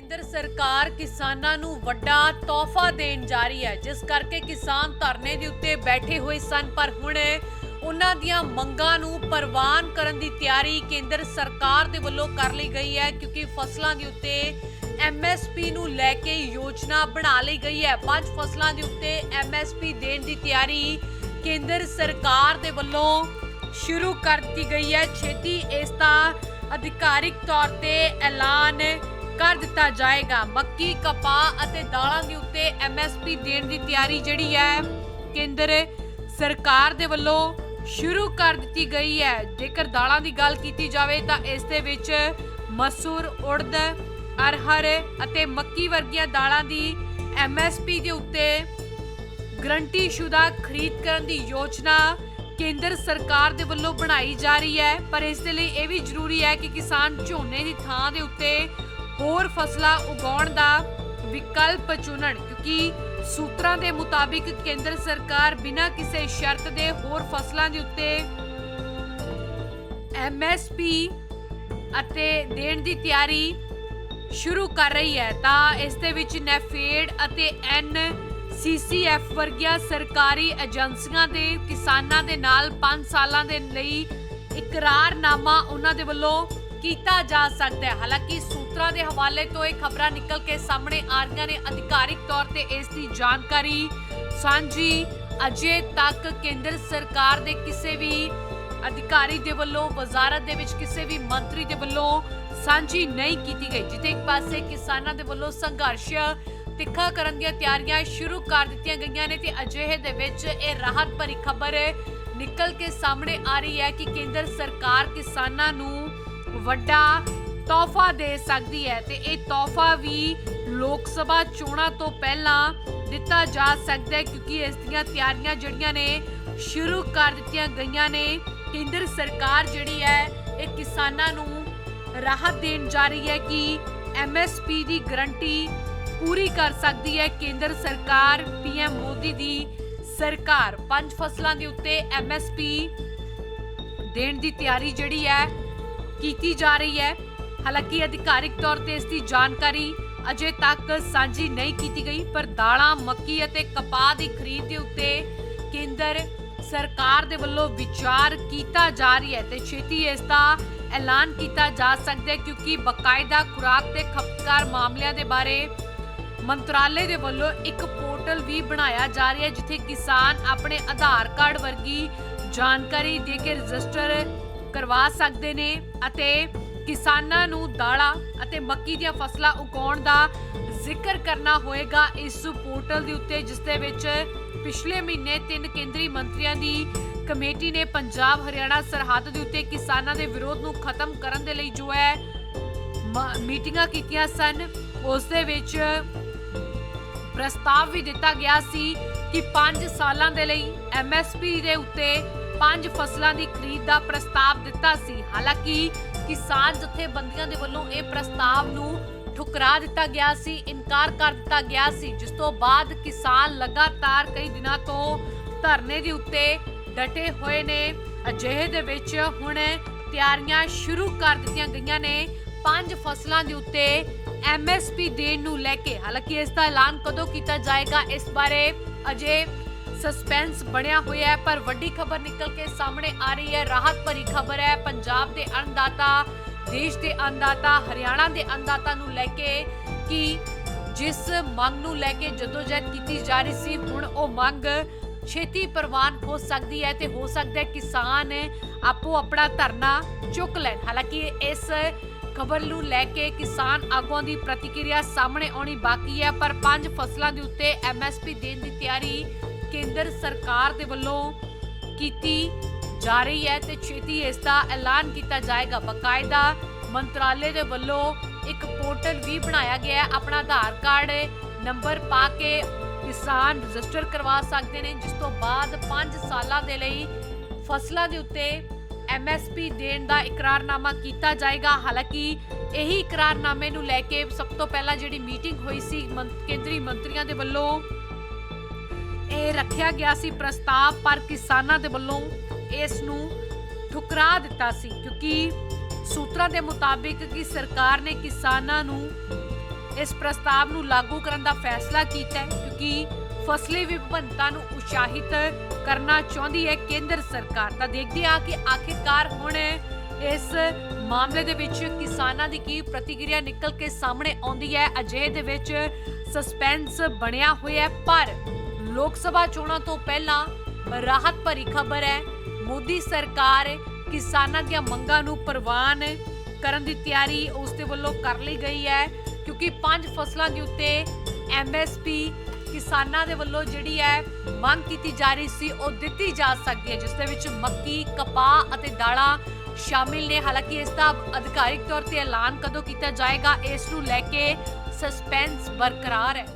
ਕੇਂਦਰ ਸਰਕਾਰ ਕਿਸਾਨਾਂ ਨੂੰ ਵੱਡਾ ਤੋਹਫਾ ਦੇਣ ਜਾ ਰਹੀ ਹੈ, ਜਿਸ ਕਰਕੇ ਕਿਸਾਨ ਧਰਨੇ ਦੇ ਉੱਤੇ ਬੈਠੇ ਹੋਏ ਸਨ। ਪਰ ਹੁਣ ਉਹਨਾਂ ਦੀਆਂ ਮੰਗਾਂ ਨੂੰ ਪ੍ਰਵਾਨ ਕਰਨ ਦੀ ਤਿਆਰੀ ਕੇਂਦਰ ਸਰਕਾਰ ਦੇ ਵੱਲੋਂ ਕਰ ਲਈ ਗਈ ਹੈ, ਕਿਉਂਕਿ ਫਸਲਾਂ ਦੇ ਉੱਤੇ ਐਮਐਸਪੀ ਨੂੰ ਲੈ ਕੇ ਯੋਜਨਾ ਬਣਾ ਲਈ ਗਈ ਹੈ। ਪੰਜ ਫਸਲਾਂ ਦੇ ਉੱਤੇ ਐਮਐਸਪੀ ਦੇਣ ਦੀ ਤਿਆਰੀ ਕੇਂਦਰ ਸਰਕਾਰ ਦੇ ਵੱਲੋਂ ਸ਼ੁਰੂ ਕਰ ਦਿੱਤੀ ਗਈ ਹੈ। ਛੇਤੀ ਇਸ ਦਾ ਅਧਿਕਾਰਿਕ ਤੌਰ ਤੇ ਐਲਾਨ ਕਰ ਦਿੱਤਾ ਜਾਏਗਾ। ਮੱਕੀ, ਕਪਾਹ ਅਤੇ ਦਾਲਾਂ ਦੇ ਉੱਤੇ ਐਮਐਸਪੀ ਦੇਣ ਦੀ ਤਿਆਰੀ ਜਿਹੜੀ ਹੈ, ਕੇਂਦਰ ਸਰਕਾਰ ਦੇ ਵੱਲੋਂ ਸ਼ੁਰੂ ਕਰ ਦਿੱਤੀ ਗਈ ਹੈ। ਜੇਕਰ ਦਾਲਾਂ ਦੀ ਗੱਲ ਕੀਤੀ ਜਾਵੇ ਤਾਂ ਇਸ ਦੇ ਵਿੱਚ ਮਸੂਰ, ਉੜਦ, ਅਰਹਰ ਅਤੇ ਮੱਕੀ ਵਰਗੀਆਂ ਦਾਲਾਂ ਦੀ ਐਮਐਸਪੀ ਦੇ ਉੱਤੇ ਗਰੰਟੀ ਸ਼ੁਦਾ ਖਰੀਦ ਕਰਨ ਦੀ ਯੋਜਨਾ ਕੇਂਦਰ ਸਰਕਾਰ ਦੇ ਵੱਲੋਂ ਬਣਾਈ ਜਾ ਰਹੀ ਹੈ। ਪਰ ਇਸ ਦੇ ਲਈ ਇਹ ਵੀ ਜ਼ਰੂਰੀ ਹੈ ਕਿ ਕਿਸਾਨ ਝੋਨੇ ਦੀ ਥਾਂ ਦੇ ਉੱਤੇ ਹੋਰ ਫਸਲਾਂ ਉਗਾਉਣ ਦਾ ਵਿਕਲਪ ਚੁਣਨ, ਕਿਉਂਕਿ ਸੂਤਰਾਂ ਦੇ ਮੁਤਾਬਿਕ ਕੇਂਦਰ ਸਰਕਾਰ ਬਿਨਾਂ ਕਿਸੇ ਸ਼ਰਤ ਦੇ ਹੋਰ ਫਸਲਾਂ ਦੇ ਉੱਤੇ ਐਮਐਸਪੀ ਅਤੇ ਦੇਣ ਦੀ ਤਿਆਰੀ ਸ਼ੁਰੂ ਕਰ ਰਹੀ ਹੈ। ਤਾਂ ਇਸ ਦੇ ਵਿੱਚ ਨੈਫੇਡ ਅਤੇ ਐਨ ਸੀਸੀਐਫ ਵਰਗੀਆਂ ਸਰਕਾਰੀ ਏਜੰਸੀਆਂ ਦੇ ਕਿਸਾਨਾਂ ਦੇ ਨਾਲ 5 ਸਾਲਾਂ ਦੇ ਲਈ ਇਕਰਾਰਨਾਮਾ ਉਹਨਾਂ ਦੇ ਵੱਲੋਂ ਕੀਤਾ ਜਾ ਸਕਦਾ ਹੈ। ਹਾਲਾਂਕਿ ਸੂਤਰਾਂ ਦੇ ਹਵਾਲੇ ਤੋਂ ਇਹ ਖਬਰਾਂ ਨਿਕਲ ਕੇ ਸਾਹਮਣੇ ਆ ਰਹੀਆਂ ਨੇ। ਅਧਿਕਾਰਿਕ ਤੌਰ ਤੇ ਇਸ ਦੀ ਜਾਣਕਾਰੀ ਸਾਂਝੀ ਅਜੇ ਤੱਕ ਕੇਂਦਰ ਸਰਕਾਰ ਦੇ ਕਿਸੇ ਵੀ ਅਧਿਕਾਰੀ ਦੇ ਵੱਲੋਂ, ਵਜ਼ਾਰਤ ਦੇ ਵਿੱਚ ਕਿਸੇ ਵੀ ਮੰਤਰੀ ਦੇ ਵੱਲੋਂ ਸਾਂਝੀ ਨਹੀਂ ਕੀਤੀ ਗਈ। ਜਿੱਥੇ ਇੱਕ ਪਾਸੇ ਕਿਸਾਨਾਂ ਦੇ ਵੱਲੋਂ ਸੰਘਰਸ਼ ਤਿੱਖਾ ਕਰਨ ਦੀਆਂ ਤਿਆਰੀਆਂ ਸ਼ੁਰੂ ਕਰ ਦਿੱਤੀਆਂ ਗਈਆਂ ਨੇ ਤੇ ਅਜਿਹੇ ਦੇ ਵਿੱਚ ਇਹ ਰਾਹਤ ਭਰੀ ਖਬਰ ਨਿਕਲ ਕੇ ਸਾਹਮਣੇ ਆ ਰਹੀ ਹੈ ਕਿ ਕੇਂਦਰ ਸਰਕਾਰ ਕਿਸਾਨਾਂ ਨੂੰ ਵੱਡਾ ਤੋਹਫਾ ਦੇ ਸਕਦੀ ਹੈ ਤੇ ਇਹ ਤੋਹਫਾ ਵੀ ਲੋਕ ਸਭਾ ਚੋਣਾਂ ਤੋਂ ਪਹਿਲਾਂ ਦਿੱਤਾ ਜਾ ਸਕਦਾ ਹੈ ਕਿਉਂਕਿ ਇਸ ਦੀਆਂ ਤਿਆਰੀਆਂ ਜਿਹੜੀਆਂ ਨੇ ਸ਼ੁਰੂ ਕਰ ਦਿੱਤੀਆਂ ਗਈਆਂ ਨੇ। ਕੇਂਦਰ ਸਰਕਾਰ ਜਿਹੜੀ ਹੈ, ਇਹ ਕਿਸਾਨਾਂ ਨੂੰ ਰਾਹਤ ਦੇਣ ਜਾ ਰਹੀ ਹੈ ਕਿ ਐਮਐਸਪੀ ਦੀ ਗਰੰਟੀ ਪੂਰੀ ਕਰ ਸਕਦੀ ਹੈ। ਕੇਂਦਰ ਸਰਕਾਰ ਪੀਐਮ ਮੋਦੀ ਦੀ ਸਰਕਾਰ ਪੰਜ ਫਸਲਾਂ ਦੇ ਉੱਤੇ ਐਮਐਸਪੀ ਦੇਣ ਦੀ ਤਿਆਰੀ ਜਿਹੜੀ ਹੈ ਕੀਤੀ ਜਾ ਰਹੀ ਹੈ। ਹਾਲਾਂਕਿ ਅਧਿਕਾਰਿਕ ਤੌਰ ਤੇ ਇਸ ਦੀ ਜਾਣਕਾਰੀ ਅਜੇ ਤੱਕ ਸਾਂਝੀ ਨਹੀਂ ਕੀਤੀ ਗਈ, ਪਰ ਦਾਲਾਂ, ਮੱਕੀ ਅਤੇ ਕਪਾਹ ਦੀ ਖਰੀਦ ਦੇ ਉੱਤੇ ਕੇਂਦਰ ਸਰਕਾਰ ਦੇ ਵੱਲੋਂ ਵਿਚਾਰ ਕੀਤਾ ਜਾ ਰਹੀ ਹੈ ਤੇ ਛੇਤੀ ਇਸ ਦਾ ਐਲਾਨ ਕੀਤਾ ਜਾ ਸਕਦਾ ਹੈ ਕਿਉਂਕਿ ਬਕਾਇਦਾ ਖੁਰਾਕ ਤੇ ਖਪਤਕਾਰ ਮਾਮਲਿਆਂ ਦੇ ਬਾਰੇ ਮੰਤਰਾਲੇ ਦੇ ਵੱਲੋਂ ਇੱਕ ਪੋਰਟਲ ਵੀ ਬਣਾਇਆ ਜਾ ਰਿਹਾ ਹੈ, ਜਿੱਥੇ ਕਿਸਾਨ ਆਪਣੇ ਆਧਾਰ ਕਾਰਡ ਵਰਗੀ ਜਾਣਕਾਰੀ ਦੇ ਕੇ ਰਜਿਸਟਰ ਕਰਵਾ ਸਕਦੇ ਨੇ ਅਤੇ ਕਿਸਾਨਾਂ ਨੂੰ ਦਾਲਾਂ ਅਤੇ ਮੱਕੀ ਦੀਆਂ ਫਸਲਾਂ ਉਗਾਉਣ ਦਾ ਜ਼ਿਕਰ ਕਰਨਾ ਹੋਏਗਾ ਇਸ ਪੋਰਟਲ ਦੇ ਉੱਤੇ, ਜਿਸ ਦੇ ਵਿੱਚ ਪਿਛਲੇ ਮਹੀਨੇ ਤਿੰਨ ਕੇਂਦਰੀ ਮੰਤਰੀਆਂ ਦੀ ਕਮੇਟੀ ਨੇ ਪੰਜਾਬ, ਹਰਿਆਣਾ, ਸਰਹੱਦ ਦੇ ਉੱਤੇ ਕਿਸਾਨਾਂ ਦੇ ਵਿਰੋਧ ਨੂੰ ਖਤਮ ਕਰਨ ਦੇ ਲਈ ਜੋ ਹੈ ਮੀਟਿੰਗਾਂ ਕੀਤੀਆਂ ਸਨ। ਉਸ ਦੇ ਵਿੱਚ ਪ੍ਰਸਤਾਵ ਵੀ ਦਿੱਤਾ ਗਿਆ ਸੀ ਕਿ 5 ਸਾਲਾਂ ਦੇ ਲਈ ਐਮਐਸਪੀ ਦੇ ਉੱਤੇ ਪੰਜ ਫਸਲਾਂ ਦੀ ਖਰੀਦ ਦਾ ਪ੍ਰਸਤਾਵ ਦਿੱਤਾ ਸੀ। ਹਾਲਾਂਕਿ ਕਿਸਾਨ ਜਥੇਬੰਦੀਆਂ ਦੇ ਵੱਲੋਂ ਇਹ ਪ੍ਰਸਤਾਵ ਨੂੰ ਠੁਕਰਾ ਦਿੱਤਾ ਗਿਆ ਸੀ, ਇਨਕਾਰ ਕਰ ਦਿੱਤਾ ਗਿਆ ਸੀ, ਜਿਸ ਤੋਂ ਬਾਅਦ ਕਿਸਾਨ ਲਗਾਤਾਰ ਕਈ ਦਿਨਾਂ ਤੋਂ ਧਰਨੇ ਦੇ ਉੱਤੇ ਡਟੇ ਹੋਏ ਨੇ। ਅਜਿਹੇ ਦੇ ਵਿੱਚ ਹੁਣ ਤਿਆਰੀਆਂ ਸ਼ੁਰੂ ਕਰ ਦਿੱਤੀਆਂ ਗਈਆਂ ਨੇ। ਪੰਜ ਫਸਲਾਂ ਦੇ ਉੱਤੇ ਐਮਐਸਪੀ ਦੇਣ ਨੂੰ ਲੈ ਕੇ। ਹਾਲਾਂਕਿ ਇਸ ਦਾ ਐਲਾਨ ਕਦੋਂ ਕੀਤਾ ਜਾਏਗਾ, ਇਸ ਬਾਰੇ ਅਜੇ ਸਸਪੈਂਸ ਬਣਿਆ ਹੋਇਆ ਹੈ, ਪਰ ਵੱਡੀ ਖਬਰ ਨਿਕਲ ਕੇ ਸਾਹਮਣੇ ਆ ਰਹੀ ਹੈ। ਰਾਹਤ ਭਰੀ ਖਬਰ ਹੈ, ਪੰਜਾਬ ਦੇ ਅੰਨਦਾਤਾ, ਦੇਸ਼ ਦੇ ਅੰਨਦਾਤਾ, ਹਰਿਆਣਾ ਦੇ ਅੰਨਦਾਤਾ ਨੂੰ ਲੈ ਕੇ ਕਿ ਜਿਸ ਮੰਗ ਨੂੰ ਲੈ ਕੇ ਜਦੋਜਹਿਦ ਕੀਤੀ ਜਾ ਰਹੀ ਸੀ, ਹੁਣ ਉਹ ਮੰਗ ਛੇਤੀ ਪ੍ਰਵਾਨ ਹੋ ਸਕਦੀ ਹੈ ਤੇ ਹੋ ਸਕਦਾ ਹੈ ਕਿਸਾਨ ਆਪੋ ਆਪਣਾ ਧਰਨਾ ਚੁੱਕ ਲੈਣ। ਹਾਲਾਂਕਿ ਇਸ ਖਬਰ ਨੂੰ ਲੈ ਕੇ ਕਿਸਾਨ ਆਗੂਆਂ ਦੀ ਪ੍ਰਤੀਕਿਰਿਆ ਸਾਹਮਣੇ ਆਉਣੀ ਬਾਕੀ ਹੈ, ਪਰ ਪੰਜ ਫਸਲਾਂ ਦੇ ਉੱਤੇ ਐਮਐਸਪੀ ਦੇਣ ਦੀ ਤਿਆਰੀ ਕੇਂਦਰ ਸਰਕਾਰ ਦੇ ਵੱਲੋਂ ਕੀਤੀ ਜਾ ਰਹੀ ਹੈ ਤੇ ਛੇਤੀ ਇਸ ਦਾ ਐਲਾਨ ਕੀਤਾ ਜਾਏਗਾ। ਬਕਾਇਦਾ ਮੰਤਰਾਲੇ ਦੇ ਵੱਲੋਂ ਇੱਕ ਪੋਰਟਲ ਵੀ ਬਣਾਇਆ ਗਿਆ ਹੈ। ਆਪਣਾ ਆਧਾਰ ਕਾਰਡ, ਨੰਬਰ ਪਾ ਕੇ ਕਿਸਾਨ ਰਜਿਸਟਰ ਕਰਵਾ ਸਕਦੇ ਨੇ, ਜਿਸ ਤੋਂ ਬਾਅਦ 5 ਸਾਲਾਂ ਦੇ ਲਈ ਫਸਲਾਂ ਦੇ ਉੱਤੇ ਐਮਐਸਪੀ ਦੇਣ ਦਾ ਇਕਰਾਰਨਾਮਾ ਕੀਤਾ ਜਾਏਗਾ। ਹਾਲਾਂਕਿ ਇਹੀ ਇਕਰਾਰਨਾਮੇ ਨੂੰ ਲੈ ਕੇ ਸਭ ਤੋਂ ਪਹਿਲਾਂ ਜਿਹੜੀ ਮੀਟਿੰਗ ਹੋਈ ਸੀ ਮੰ- ਕੇਂਦਰੀ ਮੰਤਰੀਆਂ ਦੇ ਵੱਲੋਂ ਇਹ ਰੱਖਿਆ ਗਿਆ ਸੀ ਪ੍ਰਸਤਾਵ, ਪਰ ਕਿਸਾਨਾਂ ਦੇ ਵੱਲੋਂ ਇਸ ਨੂੰ ਠੁਕਰਾ ਦਿੱਤਾ ਸੀ, ਕਿਉਂਕਿ ਸੂਤਰਾਂ ਦੇ ਮੁਤਾਬਿਕ ਕਿ ਸਰਕਾਰ ਨੇ ਕਿਸਾਨਾਂ ਨੂੰ ਇਸ ਪ੍ਰਸਤਾਵ ਨੂੰ ਲਾਗੂ ਕਰਨ ਦਾ ਫੈਸਲਾ ਕੀਤਾ ਕਿਉਂਕਿ ਫਸਲੀ ਵਿਭਿੰਨਤਾ ਨੂੰ ਉਤਸ਼ਾਹਿਤ ਕਰਨਾ ਚਾਹੁੰਦੀ ਹੈ ਕੇਂਦਰ ਸਰਕਾਰ। ਤਾਂ ਦੇਖਦੇ ਹਾਂ ਕਿ ਆਖਿਰਕਾਰ ਹੁਣ ਇਸ ਮਾਮਲੇ ਦੇ ਵਿੱਚ ਕਿਸਾਨਾਂ ਦੀ ਕੀ ਪ੍ਰਤੀਕਿਰਿਆ ਨਿਕਲ ਕੇ ਸਾਹਮਣੇ ਆਉਂਦੀ ਹੈ। ਅਜੇ ਦੇ ਵਿੱਚ ਸਸਪੈਂਸ ਬਣਿਆ ਹੋਇਆ ਹੈ, ਪਰ ਲੋਕ ਸਭਾ ਚੋਣਾਂ ਤੋਂ ਪਹਿਲਾਂ ਰਾਹਤ ਭਰੀ ਖਬਰ ਹੈ। ਮੋਦੀ ਸਰਕਾਰ ਕਿਸਾਨਾਂ ਦੀਆਂ ਮੰਗਾਂ ਨੂੰ ਪ੍ਰਵਾਨ ਕਰਨ ਦੀ ਤਿਆਰੀ ਉਸ ਦੇ ਵੱਲੋਂ ਕਰ ਲਈ ਗਈ ਹੈ, ਕਿਉਂਕਿ ਪੰਜ ਫਸਲਾਂ ਦੇ ਉੱਤੇ ਐਮਐਸਪੀ ਕਿਸਾਨਾਂ ਦੇ ਵੱਲੋਂ ਜਿਹੜੀ ਹੈ ਮੰਗ ਕੀਤੀ ਜਾ ਰਹੀ ਸੀ, ਉਹ ਦਿੱਤੀ ਜਾ ਸਕਦੀ ਹੈ, ਜਿਸ ਦੇ ਵਿੱਚ ਮੱਕੀ, ਕਪਾਹ ਅਤੇ ਦਾਲਾਂ ਸ਼ਾਮਿਲ ਨੇ। ਹਾਲਾਂਕਿ ਇਸ ਦਾ ਅਧਿਕਾਰਿਕ ਤੌਰ ਤੇ ਐਲਾਨ ਕਦੋਂ ਕੀਤਾ ਜਾਏਗਾ, ਇਸ ਨੂੰ ਲੈ ਕੇ ਸਸਪੈਂਸ ਬਰਕਰਾਰ ਹੈ।